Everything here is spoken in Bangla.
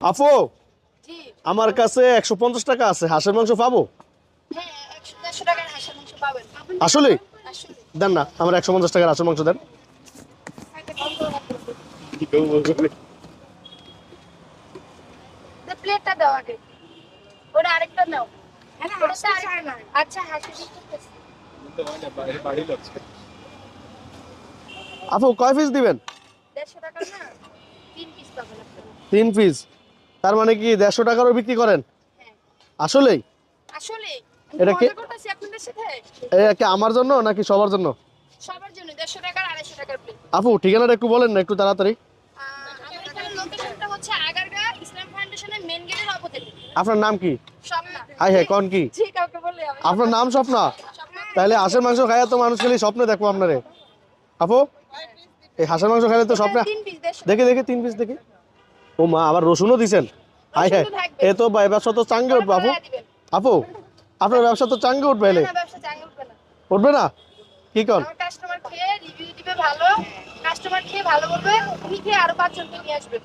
আপু আমার কাছে একশো পঞ্চাশ টাকা আছে হাঁসের মাংস পাবো? হ্যাঁ আসলে? আসলে। দেন না আমার একশো পঞ্চাশ টাকার হাঁসের মাংস দেন। প্লেটটা দাও আগে। ওটা আরেকটা নাও। ওটা আরেকটা- আচ্ছা আপু কয় পিস দিবেন? দেড়শো টাকা না? তিন পিস তার মানে কি দেড়শো টাকারও বিক্রি করেন? হ্যাঁ। আসলেই? আসলে এটা কি- এটা কি আমার জন্য নাকি সবার জন্য? আপু ঠিকানাটা একটু বলেন না একটু তাড়াতাড়ি। আপনার নাম কি? হাই হাই কন কি? আপনার নাম স্বপ্না? তাহলে হাঁসের মাংস খাইয়া তো মানুষ খালি স্বপ্নে দেখব আপনারে। আপু এই হাঁসের মাংস খাইলে তো স্বপ্নে দেখে দেখে তিন পিস দেখি। ও মা আবার রসুনও দিছেন? High high. এ তো ব্যবসা তো চাঙ্গে উঠবে আপু। আপু আপনার ব্যবসা তো চাঙ্গে উঠবে এলে। উঠবে না। কি কন? কাস্টমার খেয়ে রিভিউ দিবে ভালো। কাস্টমার খেয়ে ভালো বলবে উনি খেয়ে আরও পাঁচজনকে নিয়ে আসবে।